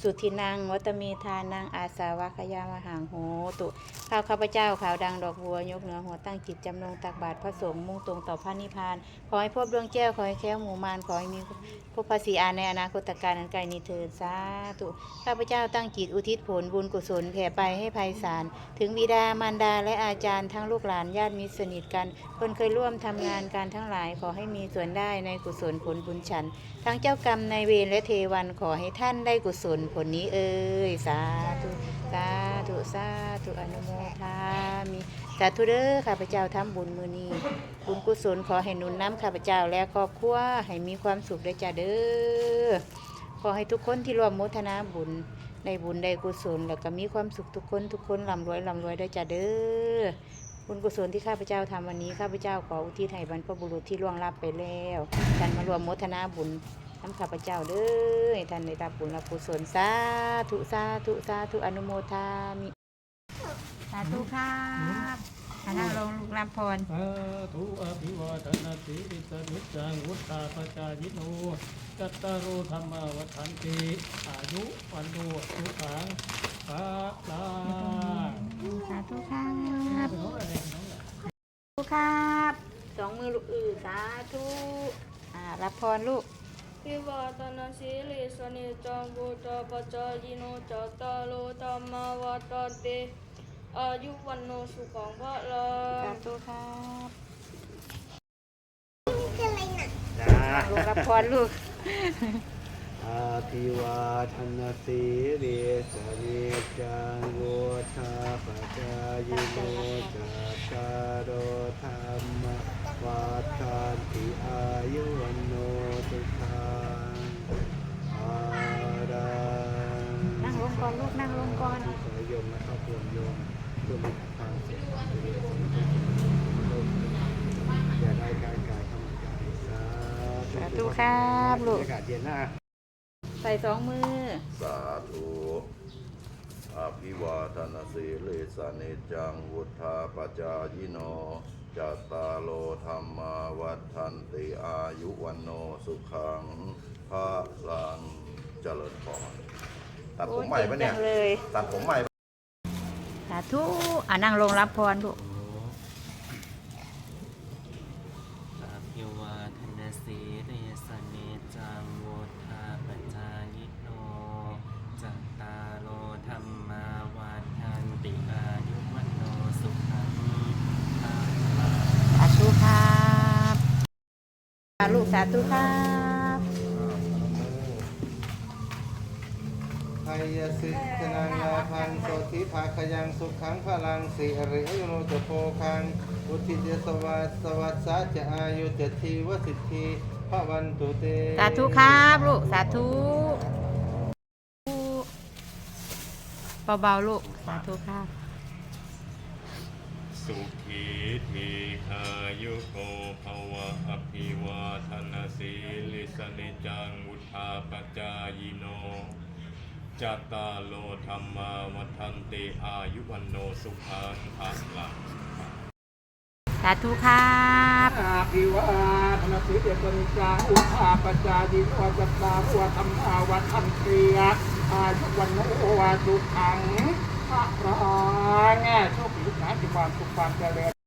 สุทินังวัตมีทานังอาสาวะขยามหังโหตุข้าวข้าพเจ้าข่าวดังดอกบัวยกเหนือหัวตั้งจิตจำลงตักบาตรพระสงฆ์มุ่งตรงต่อพระนิพพาน ขอให้พบดวงแก้วขอให้แค้วหมู่มารขอให้มีพบภาษีอานในอนาคตการอันไกลนี้เถิดสาธุข้าพเจ้าตั้งจิตอุทิศผลบุญกุศลแผ่ไปให้ภัยสารถึงบิดามารดาและอาจารย์ทั้งลูกหลานญาติมิตรสนิทกันคนเคยร่วมทำงานการทั้งหลายขอให้มีส่วนได้ในกุศลผลบุญฉันทั้งเจ้ากรรมในเวรและเทวันขอให้ท่านได้กุศลผลนี้เอ่ยสาธุสาธุสาธุอนุโมทามิสาธุเด้อข้าพเจ้าทำบุญมือนี้บุญกุศลขอให้หนุนน้ำข้าพเจ้าและครอบครัวให้มีความสุขได้จ้าเด้อขอให้ทุกคนที่ร่วมโมทนาบุญได้บุญได้กุศลแล้วก็มีความสุขทุกคนทุกคนร่ำรวยร่ำรวยได้จ้าเด้อบุญกุศลที่ข้าพเจ้าทำวันนี้ข้าพเจ้าขออุทิศให้บรรพบุรุษที่ล่วงลับไปแล้วท่านมารวมโมทนาบุญ น้ำข้าพเจ้าเด้อให้ท่านได้รับบุญรับกุศลสาธุสาธุสาธุอนุโมทามิสาธุครับอันนั้นลงลูกลำพรสาธุอภิวาทนาสีริสนิจจังวุฒาปจายิโนจัตตารโอธรรมาวัฏันติอายุวันโนสุขังภาลังสาธุครับเป็นของอะไรของอะไรสาธุครับ สองมือลูกอือสาธุอ่ารับพรลูก วิวาตนาสีลิสนิจังบุตรปัจจายโนจัตตาโลธรรมาวัฏันติอายุวันโนสุขังพระลัสางธุครับจ้าลูกรับพรลูก อาภิวาทนาสีเรสเนจังโวธาปจายโนจัตตารโอธรรมวัฏันติอายุวันโน ก่อนลูกนั่งลงก่อนที่ขอโยมและครอบครัวโยมเพื่อมีทางสุขเรียนสมบูรณ์อย่าได้กายกายทำกายสาสาธุครับลูกอากาศเย็นนะใส่สองมือ สาธุอภิวาทนาสีเลสเนจังวุธาปจายิโนจัตตาโลธรรมาวัฏันติอายุวันโนสุขังพระลังเจริญพร ตัดผมใหม่ปะเนี่ย โอ้เก่งจังเลยตัดผมใหม่ปะสาธุอ่านั่งลงรับพรลูกอาภิวาทนาสีเรสเนจังโวธาปจายโนจัตตารโลธรรมาวาทันติอายุวันโนสุขังภาลัง สาธุครับ ลูกสาธุครับ ไทยสิทธนังลาพันโสธิภาคยังสุขังพลังสิริอยุโนจะโพคังอุทิศสวัสสวัสสะจะอายุจะทีวสิทธิพระวันตุเตสาธุครับลูกสาธุเบาๆลูกสาธุครับสุขีทีขายุโกภวะอภิวาทนาสีลิสนิจังวุธาปจายโน จัตตาโลธรรมาวัฏันติอายุวันโนสุขังภะลังสาธุครับอาภิวาทนาสีเดชนิจังอุทาปจายิโนจัตตารัวธรรมาวัฏันติอายุวันโนวาสุขังพระรังโชคดีทุกท่านที่ความสุขความเจริญ